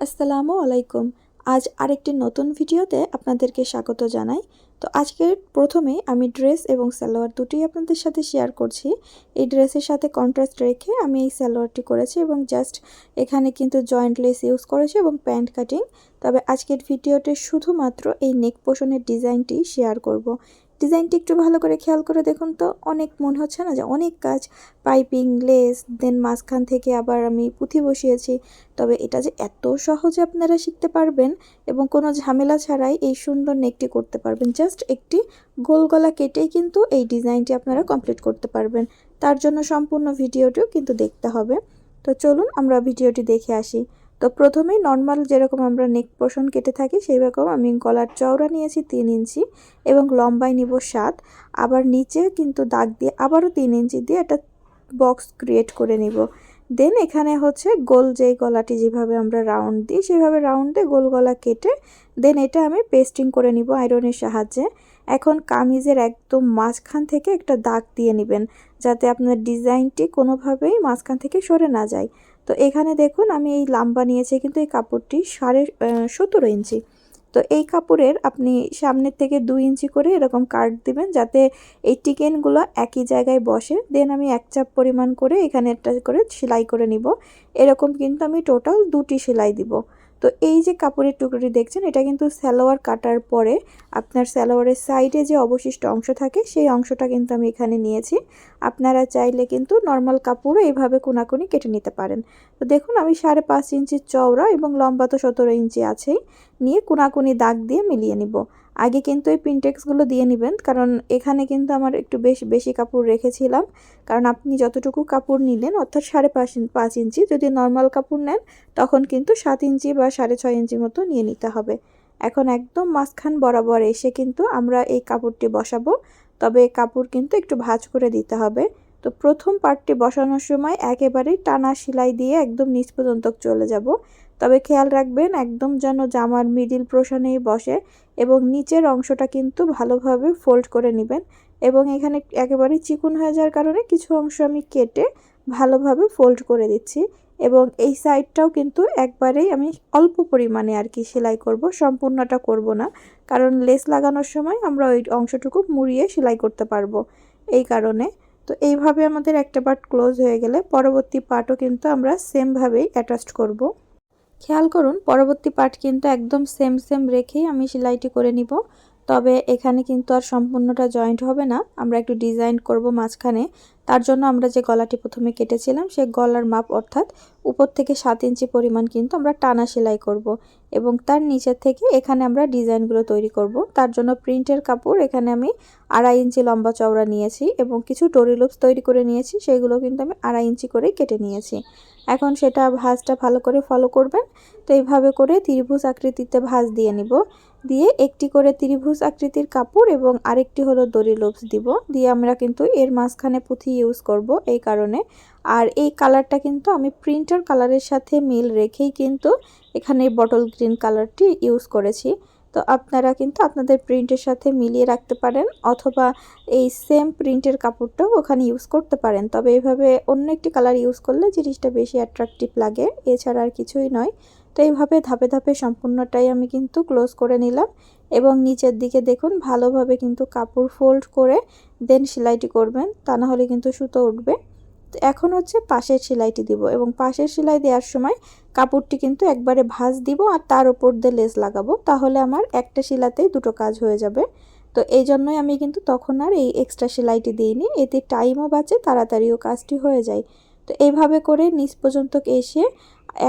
আসসালামু আলাইকুম। আজ আরেকটি নতুন ভিডিওতে আপনাদেরকে স্বাগত জানাই। তো আজকের প্রথমে আমি ড্রেস এবং সালোয়ার দুটোই আপনাদের সাথে শেয়ার করছি। এই ড্রেসের সাথে কন্ট্রাস্ট রেখে আমি এই সালোয়ারটি করেছি এবং জাস্ট এখানে কিন্তু জয়েন্ট লেস ইউজ করেছি এবং প্যান্ট কাটিং তবে আজকের ভিডিওতে শুধুমাত্র এই নেক পোষণের ডিজাইনটি শেয়ার করব। ডিজাইনটি একটু ভালো করে খেয়াল করে দেখুন তো, অনেক মনে হচ্ছে না যে অনেক কাজ। পাইপিং, লেস, দেন মাঝখান থেকে আবার আমি পুঁথি বসিয়েছি। তবে এটা যে এত সহজে আপনারা শিখতে পারবেন এবং কোনো ঝামেলা ছাড়াই এই সুন্দর নেকটি করতে পারবেন। জাস্ট একটি গোল গলা কেটেই কিন্তু এই ডিজাইনটি আপনারা কমপ্লিট করতে পারবেন। তার জন্য সম্পূর্ণ ভিডিওটিও কিন্তু দেখতে হবে। তো চলুন আমরা ভিডিওটি দেখে আসি। তো প্রথমেই নর্মাল যেরকম আমরা নেক পোষণ কেটে থাকি সেই রকম আমি গলার চওড়া নিয়েছি তিন ইঞ্চি এবং লম্বায় নিব সাত। আবার নিচে কিন্তু দাগ দিয়ে আবারও তিন ইঞ্চি দিয়ে একটা বক্স ক্রিয়েট করে নিব। দেন এখানে হচ্ছে গোল যেই গলাটি যেভাবে আমরা রাউন্ড দিই, সেভাবে রাউন্ডে গোল গলা কেটে দেন এটা আমি পেস্টিং করে নিব আয়রনের সাহায্যে। এখন কামিজের একদম মাঝখান থেকে একটা দাগ দিয়ে নেবেন, যাতে আপনার ডিজাইনটি কোনোভাবেই মাঝখান থেকে সরে না যায়। তো এখানে দেখুন আমি এই লাম্বা নিয়েছি কিন্তু এই কাপড়টি সাড়ে সতেরো ইঞ্চি। তো এই কাপড়ের আপনি সামনের থেকে দুই ইঞ্চি করে এরকম কাট দিবেন যাতে এই টিকেনগুলো একই জায়গায় বসে। দেন আমি এক চাপ পরিমাণ করে এখানে একটা করে সেলাই করে নিব। এরকম কিন্তু আমি টোটাল দুটি সেলাই দিব। তো এই যে কাপড়ের টুকরোটি দেখছেন, এটা কিন্তু স্যালোয়ার কাটার পরে আপনার স্যালোয়ারের সাইডে যে অবশিষ্ট অংশ থাকে, সেই অংশটা কিন্তু আমি এখানে নিয়েছি। আপনারা চাইলে কিন্তু নর্মাল কাপড়ও এইভাবে কোনাকুনি কেটে নিতে পারেন। তো দেখুন, আমি সাড়ে পাঁচ ইঞ্চি চওড়া এবং লম্বা তো সতেরো ইঞ্চি আছেই। নিয়ে কোনাকুনি দাগ দিয়ে মিলিয়ে নিব। আগে কিন্তু এই পিনটেক্সগুলো দিয়ে নেবেন, কারণ এখানে কিন্তু আমার একটু বেশ বেশি কাপড় রেখেছিলাম। কারণ আপনি যতটুকু কাপড় নিলেন, অর্থাৎ সাড়ে পাঁচ পাঁচ ইঞ্চি, যদি নর্মাল কাপড় নেন, তখন কিন্তু সাত ইঞ্চি বা সাড়ে ছয় ইঞ্চি মতো নিয়ে নিতে হবে। এখন একদম মাঝখান বরাবর এসে কিন্তু আমরা এই কাপড়টি বসাবো। তবে কাপড় কিন্তু একটু ভাজ করে দিতে হবে। তো প্রথম পার্টটি বসানোর সময় একেবারেই টানা সেলাই দিয়ে একদম নিচ পর্যন্ত চলে যাব। তবে খেয়াল রাখবেন, একদম যেন জামার মিডিল পোর্শনেই বসে এবং নিচের অংশটা কিন্তু ভালোভাবে ফোল্ড করে নেবেন এবং এখানে একেবারে চিকুন হয়ে যাওয়ার কারণে কিছু অংশ আমি কেটে ভালোভাবে ফোল্ড করে দিচ্ছি এবং এই সাইডটাও কিন্তু একবারেই আমি অল্প পরিমাণে আর কি সেলাই করব, সম্পূর্ণটা করব না। কারণ লেস লাগানোর সময় আমরা ওই অংশটুকু মুড়িয়ে সেলাই করতে পারব। এই কারণে তো এইভাবে আমাদের একটা পার্ট ক্লোজ হয়ে গেলে পরবর্তী পার্টও কিন্তু আমরা সেমভাবেই অ্যাটাচড করব। খেয়াল করুন, পরবর্তী পার্ট কিন্তু একদম সেম সেম রেখেই আমি সেলাইটি করে নিব। তবে এখানে কিন্তু আর সম্পূর্ণটা জয়েন্ট হবে না। আমরা একটু ডিজাইন করব মাঝখানে। তার জন্য আমরা যে গলাটি প্রথমে কেটেছিলাম, সে গলার মাপ অর্থাৎ উপর থেকে সাত ইঞ্চি পরিমাণ কিন্তু আমরা টানা সেলাই করব এবং তার নিচের থেকে এখানে আমরা ডিজাইনগুলো তৈরি করব। তার জন্য প্রিন্টের কাপড় এখানে আমি আড়াই ইঞ্চি লম্বা চওড়া নিয়েছি এবং কিছু ডোরি লুপস তৈরি করে নিয়েছি। সেগুলো কিন্তু আমি আড়াই ইঞ্চি করে কেটে নিয়েছি। এখন সেটা ভাঁজটা ভালো করে ফলো করবেন। তো এইভাবে করে ত্রিভুজ আকৃতিতে ভাঁজ দিয়ে নিব। দিয়ে একটি করে ত্রিভুজ আকৃতির কাপড় এবং আরেকটি হলো দড়ি লোভস দিব। দিয়ে আমরা কিন্তু এর মাঝখানে পুঁথি ইউজ করব এই কারণে। আর এই কালারটা কিন্তু আমি প্রিন্টার কালারের সাথে মিল রেখেই কিন্তু এখানে বটল গ্রিন কালারটি ইউজ করেছি। তো আপনারা কিন্তু আপনাদের প্রিন্টের সাথে মিলিয়ে রাখতে পারেন অথবা এই সেম প্রিন্টের কাপড়টাও ওখানে ইউজ করতে পারেন। তবে এইভাবে অন্য একটি কালার ইউজ করলে জিনিসটা বেশি অ্যাট্রাকটিভ লাগে, এছাড়া আর কিছুই নয়। তো এইভাবে ধাপে ধাপে সম্পূর্ণটাই আমি কিন্তু ক্লোজ করে নিলাম এবং নিচের দিকে দেখুন ভালোভাবে কিন্তু কাপড় ফোল্ড করে দেন সেলাইটি করবেন, তা না হলে কিন্তু সুতো উঠবে। এখন হচ্ছে পাশের সেলাইটি দিব এবং পাশের সেলাই দেওয়ার সময় কাপড়টি কিন্তু একবারে ভাঁজ দিব আর তার উপর দিয়ে লেস লাগাবো। তাহলে আমার একটা সেলাতেই দুটো কাজ হয়ে যাবে। তো এই জন্যই আমি কিন্তু তখন আর এই এক্সট্রা সেলাইটি দিইনি। এতে টাইমও বাঁচে, তাড়াতাড়িও কাজটি হয়ে যায়। তো এইভাবে করে নিচ পর্যন্ত এসে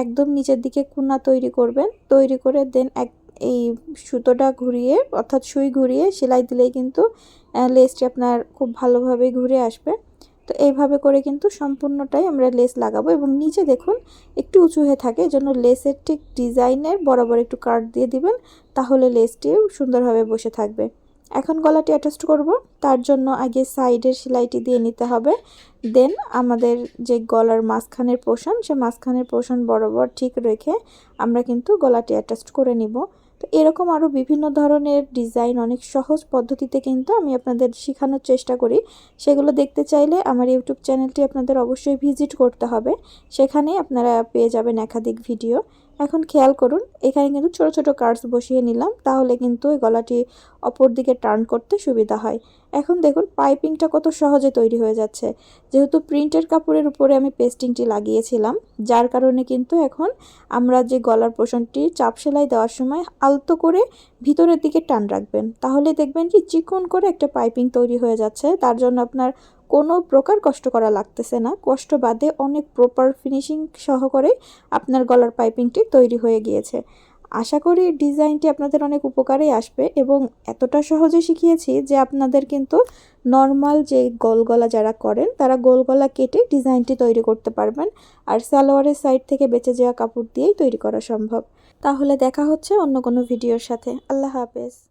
একদম নিচের দিকে কুনা তৈরি করবেন। তৈরি করে দেন এক, এই সুতোটা ঘুরিয়ে, অর্থাৎ সুই ঘুরিয়ে সেলাই দিলেই কিন্তু লেসটি আপনার খুব ভালোভাবে ঘুরে আসবে। তো এইভাবে করে কিন্তু সম্পূর্ণটাই আমরা লেস লাগাবো এবং নিচে দেখুন একটু উঁচু হয়ে থাকে, এজন্য লেসের ঠিক ডিজাইনের বরাবর একটু কাট দিয়ে দিবেন, তাহলে লেসটিও সুন্দরভাবে বসে থাকবে। এখন গলাটি অ্যাটাচড করব, তার জন্য আগে সাইডের সেলাইটি দিয়ে নিতে হবে, দেন আমাদের যে গলার মাঝখানের পোষণ, সে মাঝখানের পোষণ বরাবর ঠিক রেখে আমরা কিন্তু গলাটি অ্যাটাচড করে নিব। তো এরকম আরও বিভিন্ন ধরনের ডিজাইন অনেক সহজ পদ্ধতিতে কিন্তু আমি আপনাদের শেখানোর চেষ্টা করি। সেগুলো দেখতে চাইলে আমার ইউটিউব চ্যানেলটি আপনাদের অবশ্যই ভিজিট করতে হবে। সেখানেই আপনারা পেয়ে যাবেন একাধিক ভিডিও এখন খেয়াল করুন, এখানে কিন্তু ছোট ছোট কার্ডস বসিয়ে নিলাম, তাহলে কিন্তু এই গলাটি অপর দিকে টার্ন করতে সুবিধা হয়। এখন দেখুন পাইপিংটা কত সহজে তৈরি হয়ে যাচ্ছে। যেহেতু প্রিন্টের কাপড়ের উপরে আমি পেস্টিংটি লাগিয়েছিলাম, যার কারণে কিন্তু এখন আমরা যে গলার পোষণটি চাপ সেলাই দেওয়ার সময় আলতো করে ভিতরের দিকে টান রাখবেন। তাহলে দেখবেন কি, চিকন করে একটা পাইপিং তৈরি হয়ে যাচ্ছে, তার জন্য আপনার কোনো প্রকার কষ্ট করা লাগতেছে না। কষ্ট বাদে অনেক প্রপার ফিনিশিং সহকারে আপনার গলার পাইপিংটি তৈরি হয়ে গিয়েছে। আশা করি ডিজাইনটি আপনাদের অনেক উপকারেই আসবে এবং এতটা সহজে শিখিয়েছি যে আপনাদের কিন্তু নর্মাল যে গোল গলা যারা করেন, তারা গোল গলা কেটে ডিজাইনটি তৈরি করতে পারবেন আর সালোয়ারের সাইড থেকে বেঁচে যাওয়া কাপড় দিয়েই তৈরি করা সম্ভব। তাহলে দেখা হচ্ছে অন্য কোনো ভিডিওর সাথে। আল্লাহ হাফেজ।